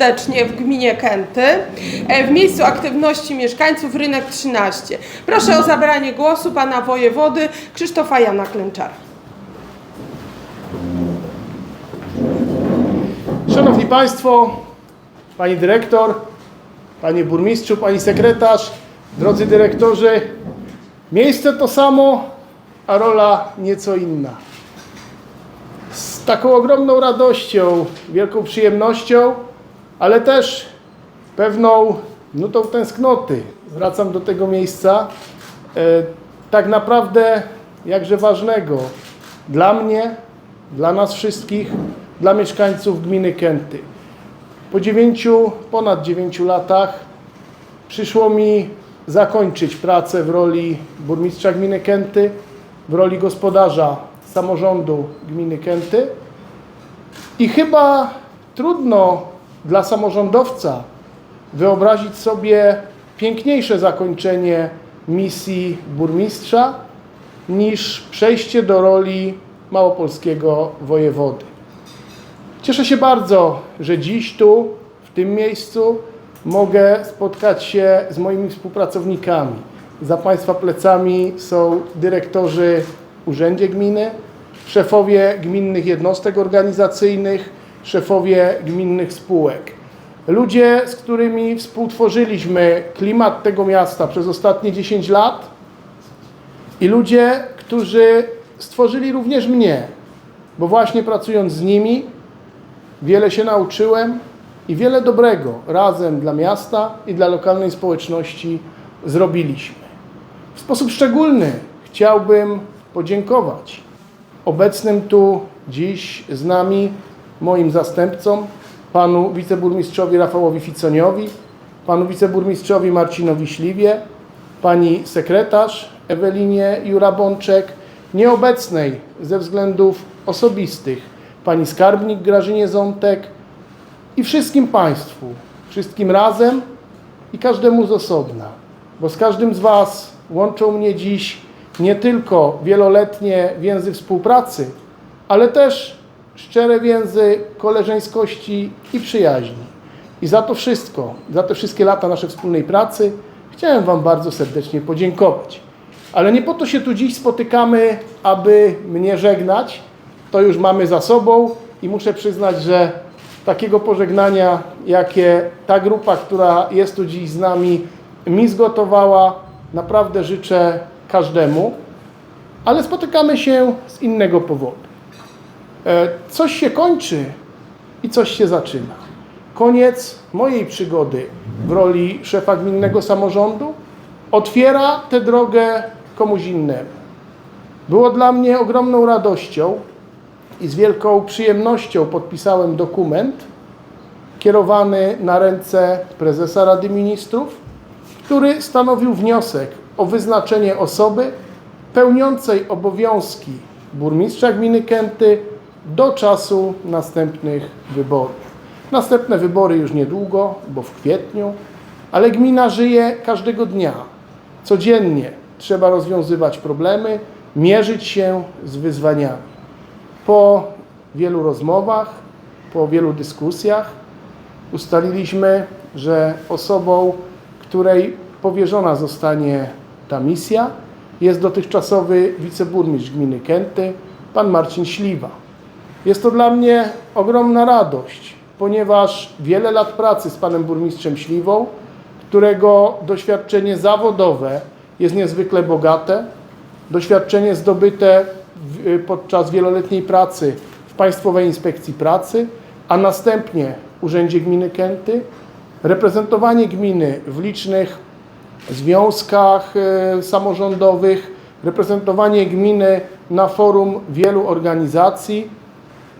serdecznie w gminie Kęty, e, w miejscu aktywności mieszkańców Rynek 13. Proszę o zabranie głosu pana wojewody Krzysztofa Jana Klęczara. Szanowni Państwo, Pani Dyrektor, Panie Burmistrzu, Pani Sekretarz, drodzy dyrektorzy, miejsce to samo, a rola nieco inna. Z taką ogromną radością, wielką przyjemnością, ale też pewną nutą tęsknoty wracam do tego miejsca, e, tak naprawdę jakże ważnego dla mnie, dla nas wszystkich, dla mieszkańców gminy Kęty. Po dziewięciu, ponad dziewięciu latach przyszło mi zakończyć pracę w roli burmistrza gminy Kęty, w roli gospodarza samorządu gminy Kęty. I chyba trudno dla samorządowca wyobrazić sobie piękniejsze zakończenie misji burmistrza niż przejście do roli małopolskiego wojewody. Cieszę się bardzo, że dziś tu, w tym miejscu, mogę spotkać się z moimi współpracownikami. Za Państwa plecami są dyrektorzy Urzędzie Gminy, szefowie gminnych jednostek organizacyjnych, szefowie gminnych spółek. Ludzie, z którymi współtworzyliśmy klimat tego miasta przez ostatnie 10 lat i ludzie, którzy stworzyli również mnie, bo właśnie pracując z nimi, Wiele się nauczyłem i wiele dobrego razem dla miasta i dla lokalnej społeczności zrobiliśmy. W sposób szczególny chciałbym podziękować obecnym tu dziś z nami moim zastępcom, panu wiceburmistrzowi Rafałowi Ficoniowi, panu wiceburmistrzowi Marcinowi Śliwie, pani sekretarz Ewelinie Jura-Bączek, nieobecnej ze względów osobistych, pani skarbnik Grażynie Zątek i wszystkim Państwu, wszystkim razem i każdemu z osobna, bo z każdym z Was łączą mnie dziś nie tylko wieloletnie więzy współpracy, ale też szczere więzy koleżeńskości i przyjaźni. I za to wszystko, za te wszystkie lata naszej wspólnej pracy chciałem Wam bardzo serdecznie podziękować. Ale nie po to się tu dziś spotykamy, aby mnie żegnać, to już mamy za sobą i muszę przyznać, że takiego pożegnania, jakie ta grupa, która jest tu dziś z nami, mi zgotowała, naprawdę życzę każdemu, ale spotykamy się z innego powodu. E, Coś się kończy i coś się zaczyna. Koniec mojej przygody w roli szefa gminnego samorządu otwiera tę drogę komuś innemu. Było dla mnie ogromną radością, i z wielką przyjemnością podpisałem dokument kierowany na ręce prezesa Rady Ministrów, który stanowił wniosek o wyznaczenie osoby pełniącej obowiązki burmistrza gminy Kęty do czasu następnych wyborów. Następne wybory już niedługo, bo w kwietniu, ale gmina żyje każdego dnia. Codziennie trzeba rozwiązywać problemy, mierzyć się z wyzwaniami po wielu rozmowach, po wielu dyskusjach ustaliliśmy, że osobą, której powierzona zostanie ta misja, jest dotychczasowy wiceburmistrz gminy Kęty, pan Marcin Śliwa. Jest to dla mnie ogromna radość, ponieważ wiele lat pracy z panem burmistrzem Śliwą, którego doświadczenie zawodowe jest niezwykle bogate, doświadczenie zdobyte podczas wieloletniej pracy w Państwowej Inspekcji Pracy, a następnie Urzędzie Gminy Kęty, reprezentowanie gminy w licznych związkach e, samorządowych, reprezentowanie gminy na forum wielu organizacji,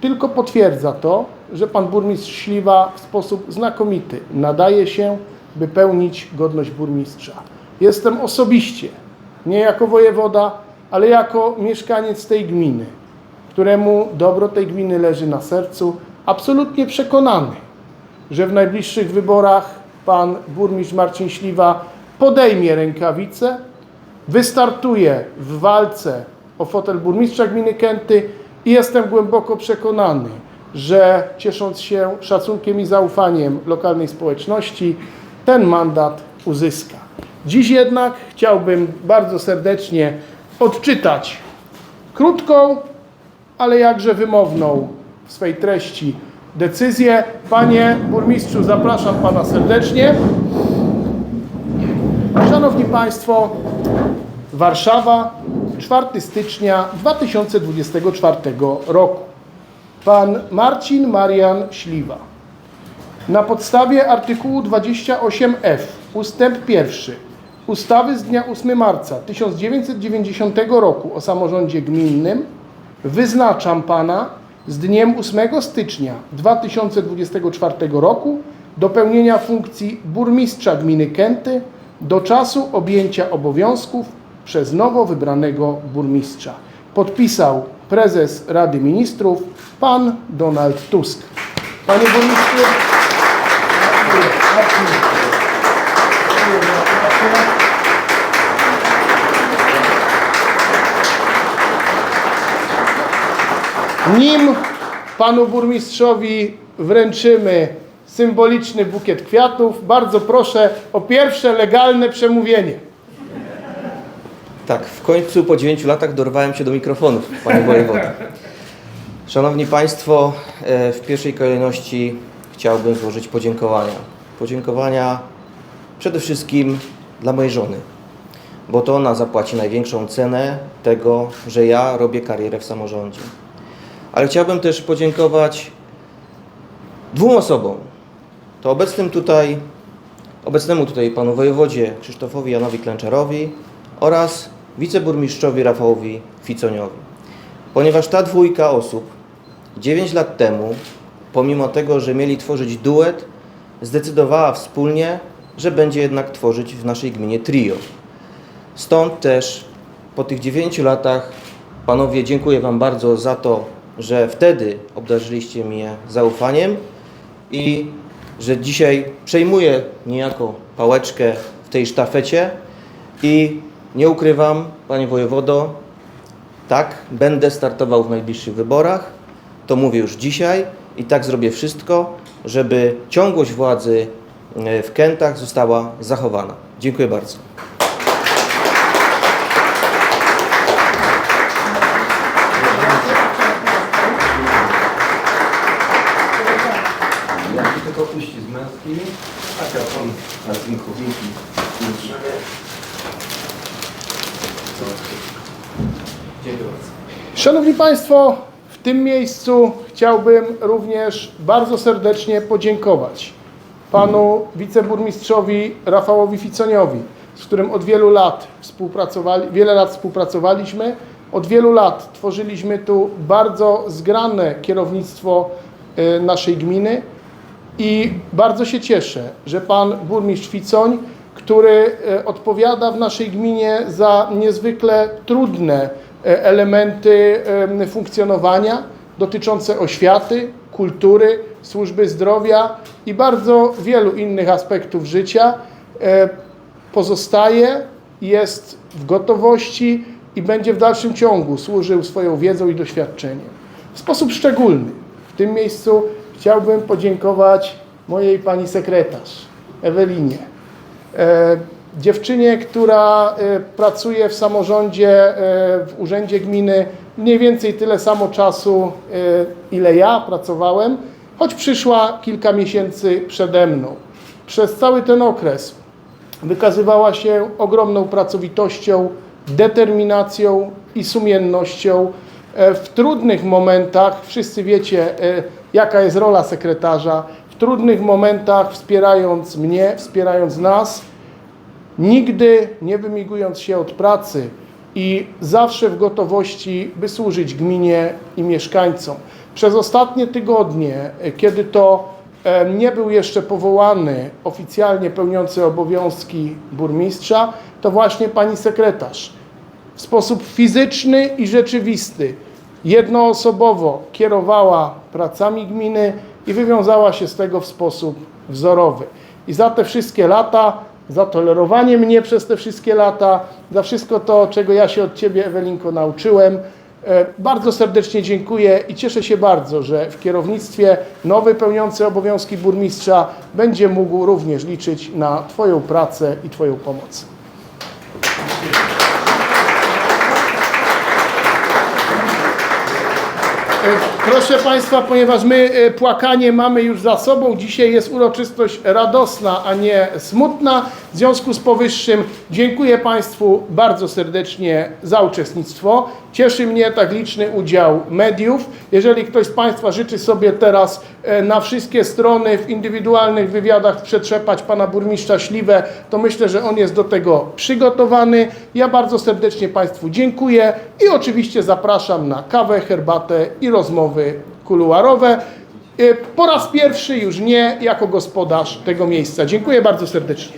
tylko potwierdza to, że pan burmistrz Śliwa w sposób znakomity nadaje się, by pełnić godność burmistrza. Jestem osobiście, nie jako wojewoda, ale jako mieszkaniec tej gminy, któremu dobro tej gminy leży na sercu, absolutnie przekonany, że w najbliższych wyborach pan burmistrz Marcin Śliwa podejmie rękawice wystartuję w walce o fotel burmistrza gminy Kęty i jestem głęboko przekonany, że ciesząc się szacunkiem i zaufaniem lokalnej społeczności, ten mandat uzyska. Dziś jednak chciałbym bardzo serdecznie odczytać krótką, ale jakże wymowną w swej treści decyzję. Panie burmistrzu, zapraszam pana serdecznie. Szanowni Państwo, Warszawa, 4 stycznia 2024 roku. Pan Marcin Marian Śliwa. Na podstawie artykułu 28f ustęp 1 ustawy z dnia 8 marca 1990 roku o samorządzie gminnym wyznaczam Pana z dniem 8 stycznia 2024 roku do pełnienia funkcji burmistrza gminy Kęty do czasu objęcia obowiązków przez nowo wybranego burmistrza. Podpisał prezes Rady Ministrów pan Donald Tusk. Panie burmistrzu, nim panu burmistrzowi wręczymy symboliczny bukiet kwiatów, bardzo proszę o pierwsze legalne przemówienie. Tak, w końcu po 9 latach dorwałem się do mikrofonów, panie wojewodo. Szanowni Państwo, e, w pierwszej kolejności chciałbym złożyć podziękowania. Podziękowania przede wszystkim dla mojej żony, bo to ona zapłaci największą cenę tego, że ja robię karierę w samorządzie. Ale chciałbym też podziękować dwóm osobom. To obecnym tutaj, obecnemu tutaj panu wojewodzie Krzysztofowi Janowi Klęczarowi oraz wiceburmistrzowi Rafałowi Ficoniowi. Ponieważ ta dwójka osób 9 lat temu, pomimo tego, że mieli tworzyć duet, zdecydowała wspólnie, że będzie jednak tworzyć w naszej gminie trio. Stąd też po tych 9 latach, panowie, dziękuję Wam bardzo za to, że wtedy obdarzyliście mnie zaufaniem i że dzisiaj przejmuję niejako pałeczkę w tej sztafecie i nie ukrywam, panie wojewodo, tak, będę startował w najbliższych wyborach, to mówię już dzisiaj i tak zrobię wszystko, żeby ciągłość władzy e, w Kętach została zachowana. Dziękuję bardzo. Puści z męskimi, a ja pan Marcin Kubinki. Dziękuję bardzo. Szanowni Państwo, w tym miejscu chciałbym również bardzo serdecznie podziękować panu wiceburmistrzowi Rafałowi Ficoniowi, z którym od wielu lat współpracowali, wiele lat współpracowaliśmy. Od wielu lat tworzyliśmy tu bardzo zgrane kierownictwo e, naszej gminy i bardzo się cieszę, że pan burmistrz Ficoń, który e, odpowiada w naszej gminie za niezwykle trudne e, elementy em, funkcjonowania dotyczące oświaty, kultury, służby zdrowia i bardzo wielu innych aspektów życia, e, pozostaje, jest w gotowości i będzie w dalszym ciągu służył swoją wiedzą i doświadczeniem. W sposób szczególny w tym miejscu chciałbym podziękować mojej pani sekretarz, Ewelinie. E, dziewczynie, która e, pracuje w samorządzie, e, w urzędzie gminy mniej więcej tyle samo czasu, e, ile ja pracowałem, choć przyszła kilka miesięcy przede mną. Przez cały ten okres wykazywała się ogromną pracowitością, determinacją i sumiennością. E, W trudnych momentach, wszyscy wiecie, e, jaka jest rola sekretarza, w trudnych momentach wspierając mnie, wspierając nas, nigdy nie wymigując się od pracy i zawsze w gotowości, by służyć gminie i mieszkańcom. Przez ostatnie tygodnie, e, kiedy to nie był jeszcze powołany oficjalnie pełniący obowiązki burmistrza, to właśnie pani sekretarz w sposób fizyczny i rzeczywisty jednoosobowo kierowała pracami gminy i wywiązała się z tego w sposób wzorowy. I za te wszystkie lata za tolerowanie mnie przez te wszystkie lata, za wszystko to, czego ja się od Ciebie, Ewelinko, nauczyłem. E, Bardzo serdecznie dziękuję i cieszę się bardzo, że w kierownictwie nowy pełniący obowiązki burmistrza będzie mógł również liczyć na Twoją pracę i Twoją pomoc. Proszę Państwa, ponieważ my e, płakanie mamy już za sobą, dzisiaj jest uroczystość radosna, a nie smutna. W związku z powyższym dziękuję Państwu bardzo serdecznie za uczestnictwo. Cieszy mnie tak liczny udział mediów. Jeżeli ktoś z Państwa życzy sobie teraz e, na wszystkie strony w indywidualnych wywiadach przetrzepać Pana Burmistrza Śliwę, to myślę, że on jest do tego przygotowany. Ja bardzo serdecznie Państwu dziękuję i oczywiście zapraszam na kawę, herbatę i rozmowy kuluarowe. E, Po raz pierwszy już nie jako gospodarz tego miejsca. Dziękuję bardzo serdecznie.